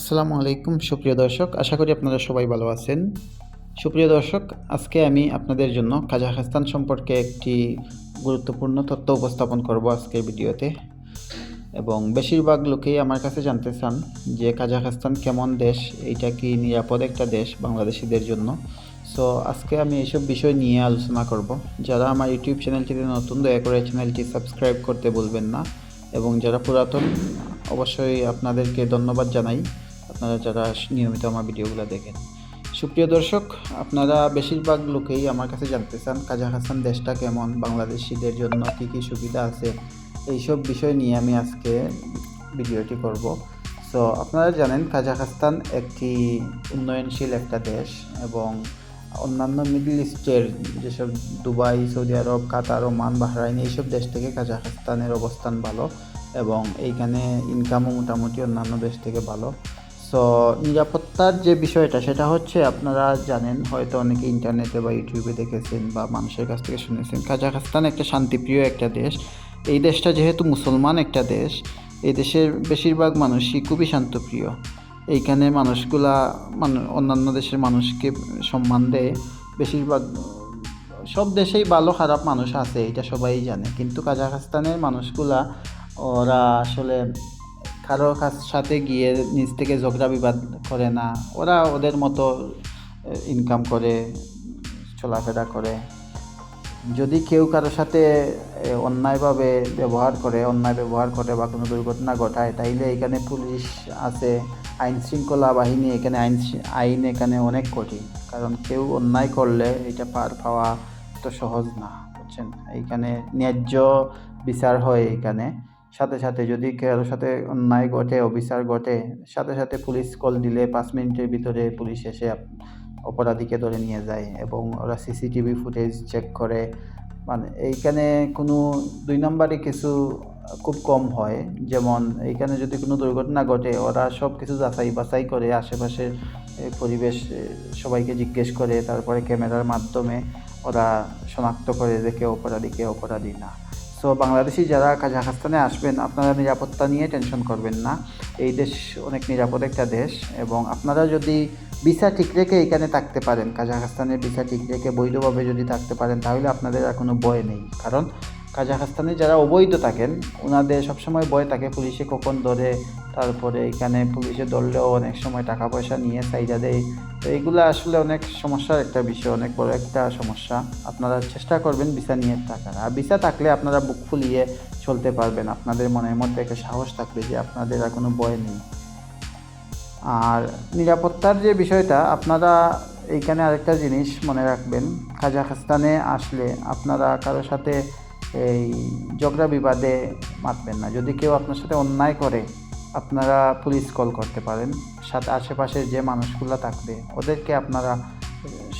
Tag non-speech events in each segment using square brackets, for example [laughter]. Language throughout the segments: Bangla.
আসসালামু আলাইকুম, সুপ্রিয় দর্শক। আশা করি আপনারা সবাই ভালো আছেন। সুপ্রিয় দর্শক, আজকে আমি আপনাদের জন্য কাজাখস্তান সম্পর্কে একটি গুরুত্বপূর্ণ তথ্য উপস্থাপন করব আজকের ভিডিওতে। এবং বেশিরভাগ লোকেই আমার কাছে জানতে চান যে কাজাখস্তান কেমন দেশ, এইটা কি নিরাপদ একটা দেশ বাংলাদেশিদের জন্য? সো আজকে আমি এইসব বিষয় নিয়ে আলোচনা করব। যারা আমার ইউটিউব চ্যানেলটিতে নতুন, দয়া করে চ্যানেলটি সাবস্ক্রাইব করতে বলবেন না। এবং যারা পুরাতন অবশ্যই আপনাদেরকে ধন্যবাদ জানাই। আপনারা যারা নিয়মিত আমার ভিডিওগুলো দেখেন। সুপ্রিয় দর্শক, আপনারা বেশিরভাগ লোকেই আমার কাছে জানতে চান কাজাখস্তান দেশটা কেমন, বাংলাদেশিদের জন্য কী কী সুবিধা আছে? এইসব বিষয় নিয়ে আমি আজকে ভিডিওটি করব। সো আপনারা জানেন, কাজাখাস্তান একটি উন্নয়নশীল একটা দেশ এবং অন্যান্য মিডল ইস্টের যেসব দুবাই, সৌদি আরব, কাতার, ওমান, বাহরাইন, এইসব দেশ থেকে কাজাখস্তানের অবস্থান ভালো। এবং এইখানে ইনকামও মোটামুটি অন্যান্য দেশ থেকে ভালো। সো নিরাপত্তার যে বিষয়টা, সেটা হচ্ছে আপনারা জানেন, হয়তো অনেকে ইন্টারনেটে বা ইউটিউবে দেখেছেন বা মানুষের কাছ থেকে শুনেছেন, কাজাখস্তান একটা শান্তিপ্রিয় একটা দেশ। এই দেশটা যেহেতু মুসলমান একটা দেশ, এই দেশের বেশিরভাগ মানুষই খুবই শান্তপ্রিয়। এইখানে মানুষগুলা মানে অন্যান্য দেশের মানুষকে সম্মান দেয়। বেশিরভাগ সব দেশেই ভালো খারাপ মানুষ আছে এটা সবাই জানে। কিন্তু কাজাখস্তানের মানুষগুলা ওরা আসলে কারও সাথে গিয়ে নিজ থেকে ঝগড়া বিবাদ করে না। ওরা ওদের মতো ইনকাম করে, চলাফেরা করে। যদি কেউ কারোর সাথে অন্যায়ভাবে ব্যবহার করে, অন্যায় ব্যবহার করে বা কোনো দুর্ঘটনা ঘটায়, তাইলে এখানে পুলিশ আছে আইন শৃঙ্খলা বাহিনী এখানে আইন আইন এখানে অনেক কঠিন। কারণ কেউ অন্যায় করলে এটা পার পাওয়া তো সহজ না, বুঝছেন? এইখানে ন্যায্য বিচার হয় এখানে। সাথে সাথে যদি কারোর সাথে অন্যায় ঘটে, অবিচার ঘটে, সাথে সাথে পুলিশ কল দিলে পাঁচ মিনিটের ভিতরে পুলিশ এসে অপরাধীকে ধরে নিয়ে যায় এবং ওরা সিসিটিভি ফুটেজ চেক করে। মানে এইখানে কোনো দুই নম্বরে কিছু খুব কম হয়। যেমন এইখানে যদি কোনো দুর্ঘটনা ঘটে, ওরা সব কিছু যাচাই বাছাই করে, আশেপাশের পরিবেশ সবাইকে জিজ্ঞেস করে, তারপরে ক্যামেরার মাধ্যমে ওরা শনাক্ত করে যে কে অপরাধী কে অপরাধী না। সো বাংলাদেশি যারা কাজাখস্তানে আসবেন, আপনারা নিরাপত্তা নিয়ে টেনশন করবেন না। এই দেশ অনেক নিরাপদ একটা দেশ এবং আপনারা যদি ভিসা ঠিক রেখে এখানে থাকতে পারেন, কাজাখস্তানের ভিসা ঠিক রেখে বৈধভাবে যদি থাকতে পারেন, তাহলে আপনাদের আর কোনো ভয় নেই। কারণ কাজাখস্তানে যারা অবৈধ থাকেন, ওনাদের সবসময় ভয় থাকে পুলিশে কখন ধরে তারপরে এখানে পুলিশে ধরলেও অনেক সময় টাকা পয়সা নিয়ে সাইডা দেয়। তো এইগুলো আসলে অনেক সমস্যার একটা বিষয়, অনেক বড় একটা সমস্যা। আপনারা চেষ্টা করবেন ভিসা নিয়ে থাকার। আর ভিসা থাকলে আপনারা বুক ফুলিয়ে চলতে পারবেন। আপনাদের মনের মধ্যে একটা সাহস থাকবে যে আপনাদের আর কোনো ভয় নেই। আর নিরাপত্তার যে বিষয়টা, আপনারা এইখানে আরেকটা জিনিস মনে রাখবেন। কাজাখস্তানে আসলে আপনারা কারোর সাথে এই ঝগড়া বিবাদে মাতবেন না। যদি কেউ আপনার সাথে অন্যায় করে আপনারা পুলিশ কল করতে পারেন। সাথে আশেপাশে যে মানুষগুলো থাকবে, ওদেরকে আপনারা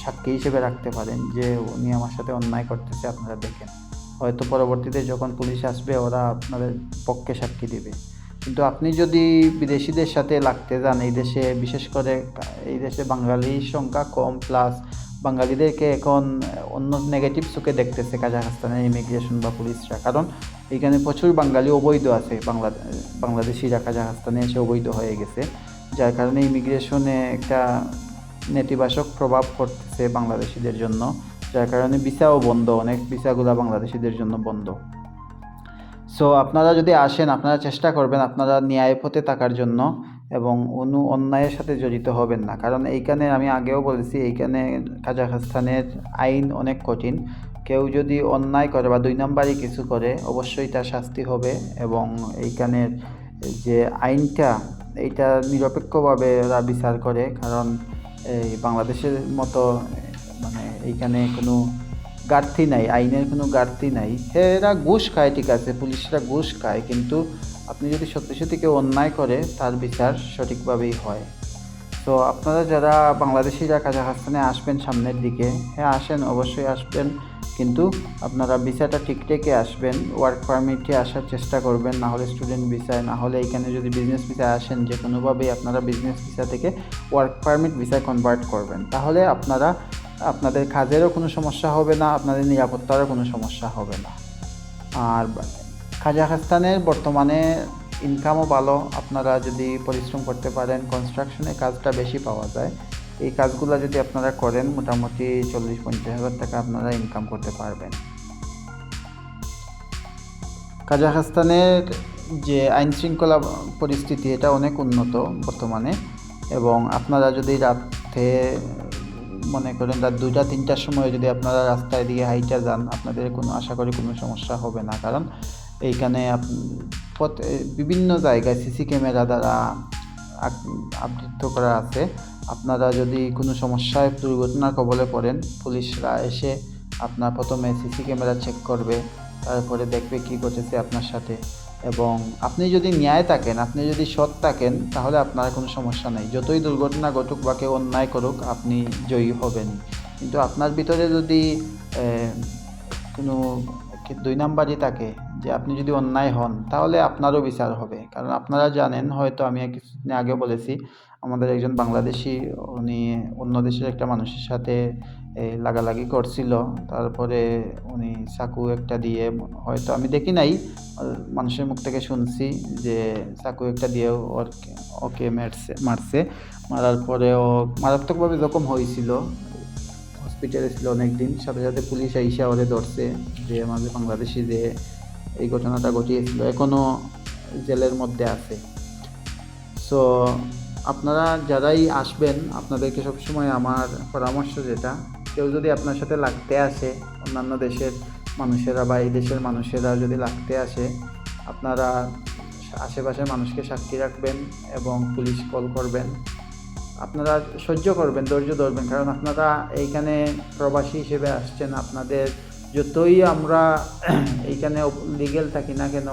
সাক্ষী হিসেবে রাখতে পারেন যে উনি আমার সাথে অন্যায় করতেছে, আপনারা দেখেন। হয়তো পরবর্তীতে যখন পুলিশ আসবে, ওরা আপনাদের পক্ষে সাক্ষী দেবে। কিন্তু আপনি যদি বিদেশিদের সাথে লাগতে যান, এই দেশে বিশেষ করে, এই দেশে বাঙালির সংখ্যা কম প্লাস বাঙালিদেরকে এখন অন্য নেগেটিভ চোখে দেখতেছে কাজাখস্তানের ইমিগ্রেশন বা পুলিশরা কারণ এখানে প্রচুর বাঙালি অবৈধ আছে, বাংলা, বাংলাদেশিরা কাজাখস্তানে এসে অবৈধ হয়ে গেছে। যার কারণে ইমিগ্রেশনে একটা নেতিবাচক প্রভাব পড়তেছে বাংলাদেশিদের জন্য, যার কারণে ভিসাও বন্ধ, অনেক ভিসাগুলো বাংলাদেশিদের জন্য বন্ধ। সো আপনারা যদি আসেন, আপনারা চেষ্টা করবেন আপনারা ন্যায় পথে থাকার জন্য। এবং অনু অন্যায়ের সাথে জড়িত হবেন না। কারণ এইখানে আমি আগেও বলেছি, এইখানে কাজাখস্তানের আইন অনেক কঠিন। কেউ যদি অন্যায় করে বা দুই নম্বরই কিছু করে, অবশ্যই তার শাস্তি হবে এবং এইখানের যে আইনটা, এইটা নিরপেক্ষভাবে ওরা বিচার করে। কারণ এই বাংলাদেশের মতো মানে এইখানে কোনো ঘাটতি নাই, আইনের কোনো ঘাটতি নাই। এরা ঘুষ খায়, ঠিক আছে, পুলিশরা ঘুষ খায়, কিন্তু আপনি যদি সত্যি সত্যি কেউ অন্যায় করে, তার বিচার সঠিকভাবেই হয়। তো আপনারা যারা বাংলাদেশিরা কাজাখস্তানে আসবেন সামনের দিকে হ্যাঁ আসেন, অবশ্যই আসবেন। কিন্তু আপনারা ভিসাটা ঠিক রেখে আসবেন ওয়ার্ক পারমিটে আসার চেষ্টা করবেন, না হলে স্টুডেন্ট ভিসায় না হলে এখানে যদি বিজনেস ভিসায় আসেন, যে কোনোভাবেই আপনারা বিজনেস ভিসা থেকে ওয়ার্ক পারমিট ভিসায় কনভার্ট করবেন। তাহলে আপনারা, আপনাদের কাজেরও কোনো সমস্যা হবে না, আপনাদের নিরাপত্তারও কোনো সমস্যা হবে না। আর কাজাখস্তানের বর্তমানে ইনকামও ভালো। আপনারা যদি পরিশ্রম করতে পারেন কনস্ট্রাকশনে কাজটা বেশি পাওয়া যায়। এই কাজগুলো যদি আপনারা করেন, মোটামুটি চল্লিশ পঞ্চাশ হাজার টাকা আপনারা ইনকাম করতে পারবেন। কাজাখস্তানের যে আইন শৃঙ্খলা পরিস্থিতি, এটা অনেক উন্নত বর্তমানে এবং আপনারা যদি রাতে মনে করেন রাত দুইটা, তিনটার সময় যদি আপনারা রাস্তায় দিয়ে হাইটা যান, আপনাদের কোনো, আশা করি কোনো সমস্যা হবে না। কারণ এইখানে বিভিন্ন জায়গায় সিসি ক্যামেরা দ্বারা আবৃত্ত করা আছে। আপনারা যদি কোনো সমস্যায় দুর্ঘটনার কবলে পড়েন, পুলিশরা এসে আপনার প্রথমে সিসি ক্যামেরা চেক করবে, তারপরে দেখবে কি ঘটেছে আপনার সাথে। এবং আপনি যদি ন্যায় থাকেন, আপনি যদি সৎ থাকেন, তাহলে আপনার কোনো সমস্যা নেই। যতই দুর্ঘটনা ঘটুক বা কেউ অন্যায় করুক, আপনি জয়ী হবেন। কিন্তু আপনার ভিতরে যদি কোনো দুই নাম্বারই থাকে যে আপনি যদি অন্যায় হন, তাহলে আপনারও বিচার হবে। কারণ আপনারা জানেন, হয়তো আমি কিছুদিন আগে বলেছি, আমাদের একজন বাংলাদেশি, উনি অন্য দেশের একটা মানুষের সাথে লাগালাগি করছিল। তারপরে উনি চাকু একটা দিয়ে, হয়তো আমি দেখি নাই মানুষের মুখ থেকে শুনছি যে চাকু একটা দিয়ে ওর ওকে মারছে মারছে। মারার পরে ও মারাত্মকভাবে জখম হয়েছিল। হসপিটালে ছিল অনেক দিন সাথে সাথে পুলিশ আইসা ওরে ধরছে, যে আমাদের বাংলাদেশি যে এই ঘটনাটা ঘটিয়েছিল এখনও জেলের মধ্যে আছে। সো আপনারা যারাই আসবেন, আপনাদেরকে সবসময় আমার পরামর্শ যেটা, কেউ যদি আপনার সাথে লাগতে আসে, অন্যান্য দেশের মানুষেরা বা এই দেশের মানুষেরা যদি লাগতে আসে, আপনারা আশেপাশের মানুষকে সাক্ষী রাখবেন এবং পুলিশ কল করবেন। আপনারা সহ্য করবেন, ধৈর্য ধরবেন, কারণ আপনারা এইখানে প্রবাসী হিসেবে আসছেন, আপনাদের যতই আমরা [clears throat] এইখানে লিগেল থাকি না কেন,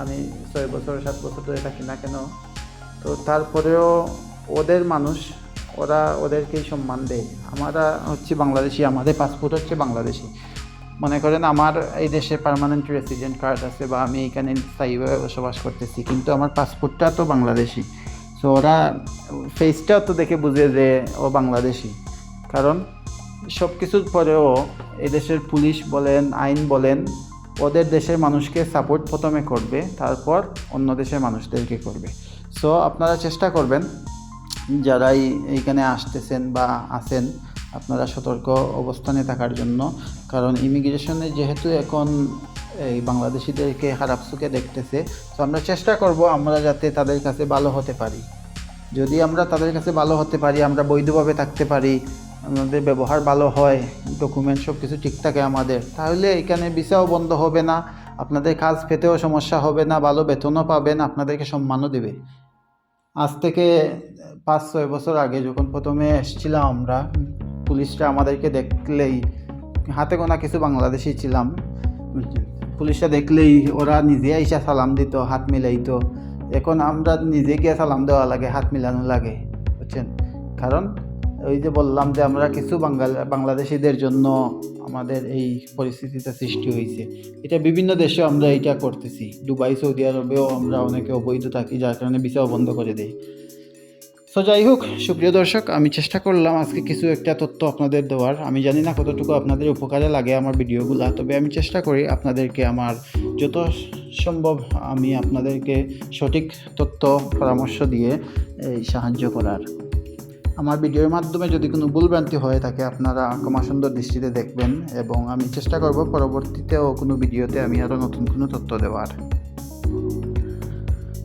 আমি ছয় বছর, সাত বছর ধরে থাকি না কেন, তো তারপরেও ওদের মানুষ, ওরা ওদেরকেই সম্মান দেয়। আমরা হচ্ছে বাংলাদেশি, আমাদের পাসপোর্ট হচ্ছে বাংলাদেশি। মনে করেন আমার এই দেশে পার্মানেন্ট রেসিডেন্ট কার্ড আছে বা আমি এখানে স্থায়ীভাবে বসবাস করতেছি, কিন্তু আমার পাসপোর্টটা তো বাংলাদেশি। সো ওরা ফেসটাও তো দেখে বুঝে যে ও বাংলাদেশি। কারণ সব কিছুর পরেও এদেশের পুলিশ বলেন, আইন বলেন, ওদের দেশের মানুষকে সাপোর্ট প্রথমে করবে, তারপর অন্য দেশের মানুষদেরকে করবে। সো আপনারা চেষ্টা করবেন, যারাই এইখানে আসতেছেন বা আছেন, আপনারা সতর্ক অবস্থানে থাকার জন্য। কারণ ইমিগ্রেশনে যেহেতু এখন এই বাংলাদেশিদেরকে খারাপ চোখে দেখতেছে, তো আমরা চেষ্টা করব আমরা যাতে তাদের কাছে ভালো হতে পারি। যদি আমরা তাদের কাছে ভালো হতে পারি, আমরা বৈধভাবে থাকতে পারি আমাদের ব্যবহার ভালো হয় ডকুমেন্ট সব কিছু ঠিক থাকে আমাদের, তাহলে এখানে ভিসাও বন্ধ হবে না, আপনাদের কাজ পেতেও সমস্যা হবে না, ভালো বেতনও পাবেন, আপনাদেরকে সম্মানও দেবে। আজ থেকে পাঁচ, ছয় বছর আগে যখন প্রথমে এসেছিলাম আমরা, পুলিশরা আমাদেরকে দেখলেই, হাতে গোনা কিছু বাংলাদেশি ছিলাম, পুলিশরা দেখলেই ওরা নিজে আইসা সালাম দিত, হাত মিলাইতো, এখন আমরা নিজে গিয়ে সালাম দেওয়া লাগে, হাত মিলানো লাগে, বুঝছেন? কারণ ওই যে বললাম যে আমরা কিছু বাঙ্গাল, বাংলাদেশিদের জন্য আমাদের এই পরিস্থিতিটা সৃষ্টি হয়েছে। এটা বিভিন্ন দেশে আমরা এটা করতেছি। দুবাই, সৌদি আরবেও আমরা অনেকে অবৈধ থাকি, যার কারণে ভিসাও বন্ধ করে দেয় সো যাই হোক, সুপ্রিয় দর্শক, আমি চেষ্টা করলাম আজকে কিছু একটা তথ্য আপনাদের দেওয়ার। আমি জানি না কতটুকু আপনাদের উপকারে লাগে আমার ভিডিওগুলো, তবে আমি চেষ্টা করি আপনাদেরকে আমার যত সম্ভব আমি আপনাদেরকে সঠিক তথ্য, পরামর্শ দিয়ে এই সাহায্য করার। আমার ভিডিওর মাধ্যমে যদি কোনো ভুলভ্রান্তি হয়ে থাকে, আপনারা ক্ষমা সুন্দর দৃষ্টিতে দেখবেন এবং আমি চেষ্টা করব পরবর্তীতেও কোনো ভিডিওতে আমি আরও নতুন কোনো তথ্য দেওয়ার।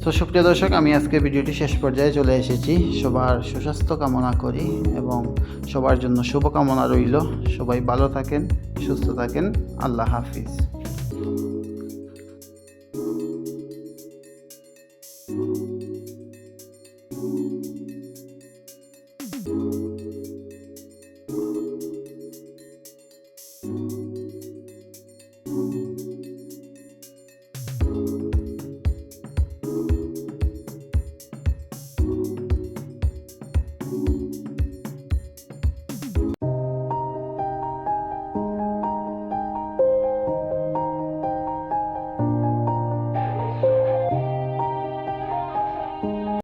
তো সুপ্রিয় দর্শক, আমি আজকে ভিডিওটি শেষ পর্যায়ে চলে এসেছি। সবার সুস্বাস্থ্য কামনা করি এবং সবার জন্য শুভকামনা রইল। সবাই ভালো থাকেন, সুস্থ থাকেন। আল্লাহ হাফিজ।